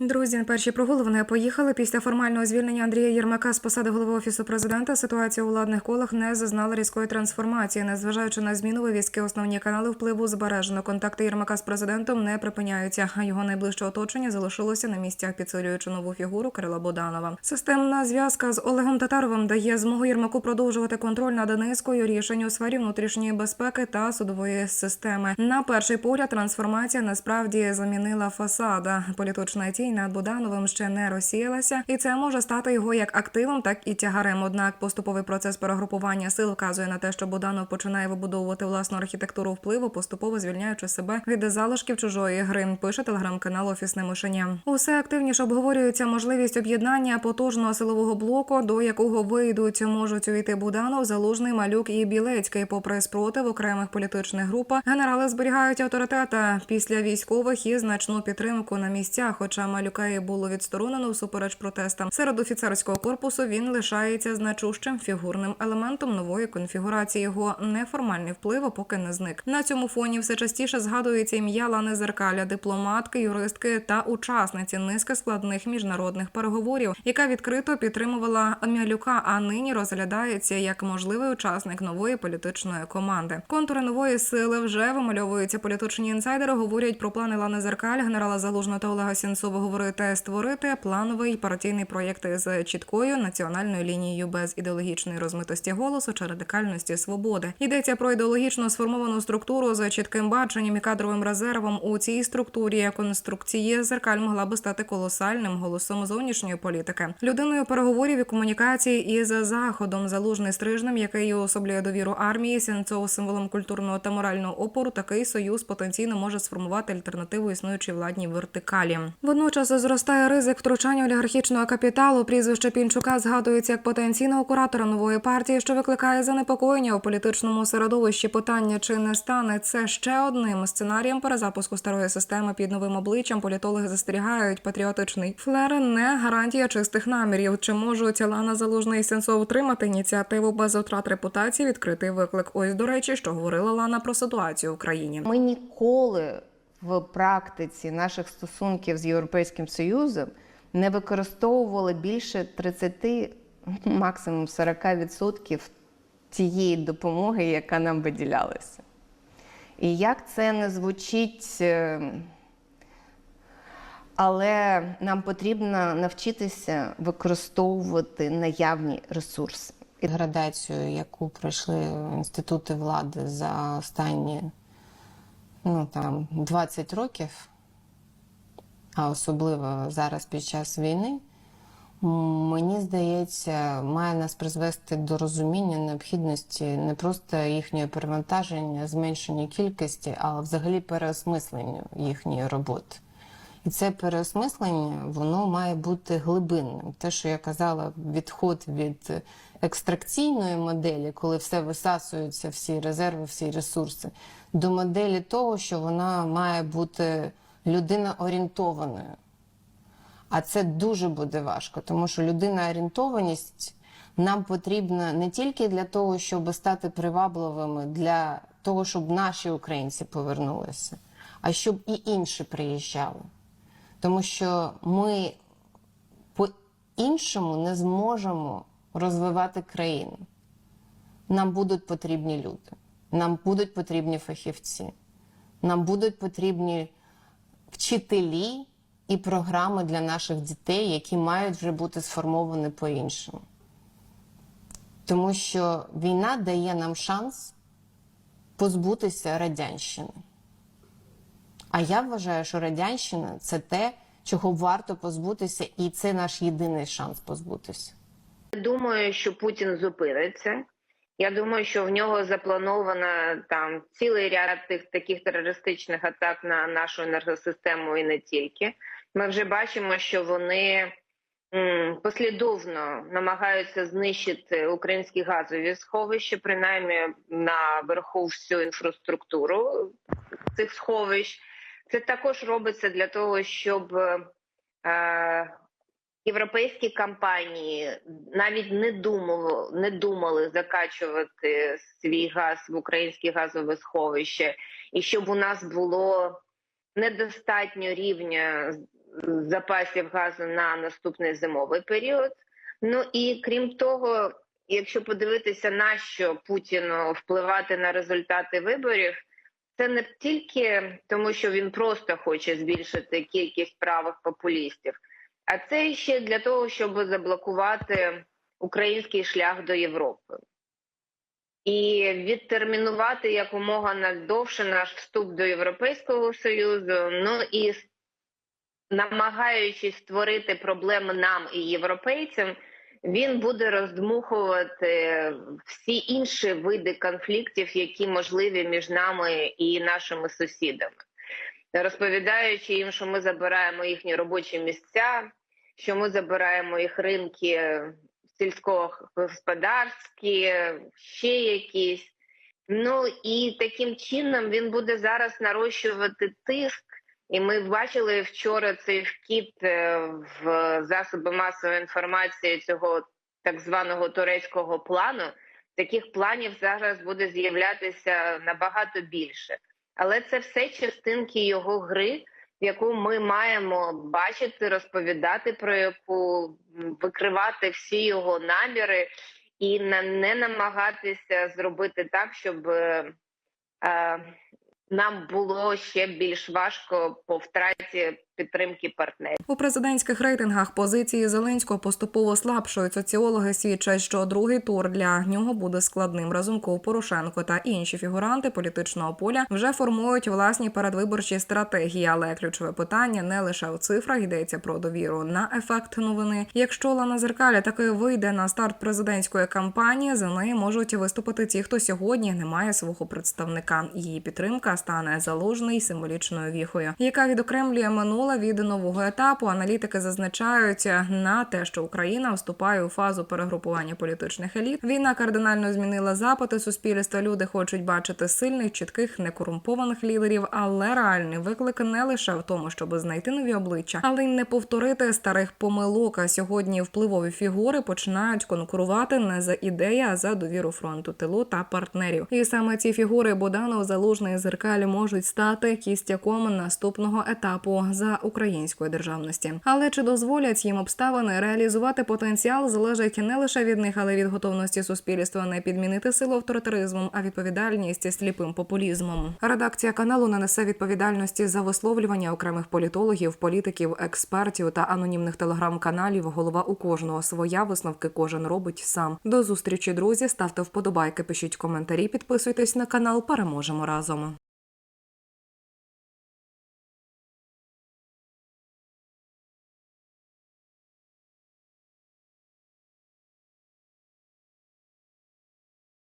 Друзі, перші прогулування поїхали після формального звільнення Андрія Єрмака з посади голови офісу президента. Ситуація у владних колах не зазнала різкої трансформації. Незважаючи на зміну вивіски, основні канали впливу збережено. Контакти Єрмака з президентом не припиняються. А його найближче оточення залишилося на місцях, підсилюючи нову фігуру Кирила Боданова. Системна зв'язка з Олегом Татаровим дає змогу Єрмаку продовжувати контроль над низкою рішень у сфері внутрішньої безпеки та судової системи. На перший погляд трансформація насправді замінила фасада. Політична тінь над Будановим ще не розсіялася, і це може стати його як активом, так і тягарем. Однак поступовий процес перегрупування сил вказує на те, що Буданов починає вибудовувати власну архітектуру впливу, поступово звільняючи себе від залишків чужої гри. Пише телеграм-канал Офісне мишеня. Усе активніше обговорюється можливість об'єднання потужного силового блоку, до якого вийдуть можуть увійти Буданов, Залужний, Малюк і Білецький. Попри спротив окремих політичних груп, генерали зберігають авторитета після військових і значну підтримку на місцях. Хоча Малюка і було відсторонено всупереч протестам. Серед офіцерського корпусу він лишається значущим фігурним елементом нової конфігурації. Його неформальний вплив поки не зник. На цьому фоні все частіше згадується ім'я Лани Зеркаля, дипломатки, юристки та учасниці низки складних міжнародних переговорів, яка відкрито підтримувала Мялюка, а нині розглядається як можливий учасник нової політичної команди. Контури нової сили вже вимальовуються. Політичні інсайдери говорять про плани Лани Зеркаль, генерала Залужного та Олега Сінцова говорити створити плановий партійний проєкт з чіткою національною лінією без ідеологічної розмитості голосу чи радикальності свободи. Йдеться про ідеологічно сформовану структуру з чітким баченням і кадровим резервом. У цій структурі конструкції зеркаль могла би стати колосальним голосом зовнішньої політики, людиною переговорів і комунікації із заходом залужний стрижнем, який уособлює довіру армії, сенцов символом культурного та морального опору. Такий союз потенційно може сформувати альтернативу існуючій владній вертикалі. Водночас зростає ризик втручання олігархічного капіталу. Прізвище Пінчука згадується як потенційного куратора нової партії, що викликає занепокоєння у політичному середовищі. Питання чи не стане це ще одним сценарієм перезапуску старої системи під новим обличчям. Політологи застерігають патріотичний флер не гарантія чистих намірів. Чи можуть Лана Залужний і Сенцов утримати ініціативу без втрат репутації? Відкритий виклик. Ось до речі, що говорила Лана про ситуацію в Україні. Ми ніколи в практиці наших стосунків з Європейським Союзом не використовували більше 30, максимум 40% тієї допомоги, яка нам виділялася. І як це не звучить, е, але нам потрібно навчитися використовувати наявні ресурси. Градацію, яку пройшли інститути влади за останні ну, там, 20 років, а особливо зараз під час війни, мені здається, має нас призвести до розуміння необхідності не просто їхнього перевантаження, зменшення кількості, а взагалі переосмислення їхньої роботи. І це переосмислення воно має бути глибинним. Те, що я казала, відход від екстракційної моделі, коли все висасується, всі резерви, всі ресурси, до моделі того, що вона має бути людина орієнтованою. А це дуже буде важко, тому що людина орієнтованість нам потрібна не тільки для того, щоб стати привабливими, для того, щоб наші українці повернулися, а щоб і інші приїжджали. Тому що ми по-іншому не зможемо розвивати країну. Нам будуть потрібні люди, нам будуть потрібні фахівці, нам будуть потрібні вчителі і програми для наших дітей, які мають вже бути сформовані по-іншому. Тому що війна дає нам шанс позбутися радянщини. А я вважаю, що радянщина це те, чого варто позбутися, і це наш єдиний шанс позбутися. Думаю, що Путін зупиниться. Я думаю, що в нього заплановано там цілий ряд тих таких терористичних атак на нашу енергосистему і не тільки. Ми вже бачимо, що вони послідовно намагаються знищити українські газові сховища, принаймні на верху всю інфраструктуру цих сховищ. Це також робиться для того, щоб е, європейські компанії навіть не думали, не думали закачувати свій газ в українське газове сховище, і щоб у нас було недостатньо рівня запасів газу на наступний зимовий період. Ну і крім того, якщо подивитися на що Путіну впливати на результати виборів, це не тільки тому, що він просто хоче збільшити кількість правих популістів, а це ще для того, щоб заблокувати український шлях до Європи і відтермінувати якомога надовше наш вступ до Європейського Союзу. Ну і намагаючись створити проблеми нам і європейцям, він буде роздмухувати всі інші види конфліктів, які можливі між нами і нашими сусідами, розповідаючи їм, що ми забираємо їхні робочі місця, що ми забираємо їх ринки сільськогосподарські, ще якісь. Ну і таким чином він буде зараз нарощувати тиск. І ми бачили вчора цей вкіт е, в засоби масової інформації цього так званого турецького плану. Таких планів зараз буде з'являтися набагато більше. Але це все частинки його гри, яку ми маємо бачити, розповідати про яку викривати всі його наміри і не намагатися зробити так, щоб е, е, нам було ще більш важко по втраті підтримки партнерів. У президентських рейтингах позиції Зеленського поступово слабшують. Соціологи свідчать, що другий тур для нього буде складним. Разумков, Порошенко та інші фігуранти політичного поля вже формують власні передвиборчі стратегії. Але ключове питання не лише у цифрах йдеться про довіру на ефект новини. Якщо Лана Зеркаля таки вийде на старт президентської кампанії, за неї можуть виступити ті, хто сьогодні не має свого представника. Її підтримка стане залужною символічною віхою, яка відокремлює минуле від нового етапу. Аналітики зазначають на те, що Україна вступає у фазу перегрупування політичних еліт. Війна кардинально змінила запити суспільства. Люди хочуть бачити сильних, чітких, некорумпованих лідерів. Але реальний виклик не лише в тому, щоб знайти нові обличчя, але й не повторити старих помилок. А сьогодні впливові фігури починають конкурувати не за ідеї, а за довіру фронту, тилу та партнерів. І саме ці фігури Буданов, Залужний Зеркаль можуть стати кістяком наступного етапу за української державності. Але чи дозволять їм обставини реалізувати потенціал, залежить не лише від них, але від готовності суспільства не підмінити силу авторитаризмом, а відповідальність сліпим популізмом. Редакція каналу не несе відповідальності за висловлювання окремих політологів, політиків, експертів та анонімних телеграм-каналів. Голова у кожного своя висновки кожен робить сам. До зустрічі, друзі. Ставте вподобайки, пишіть коментарі, підписуйтесь на канал. Переможемо разом.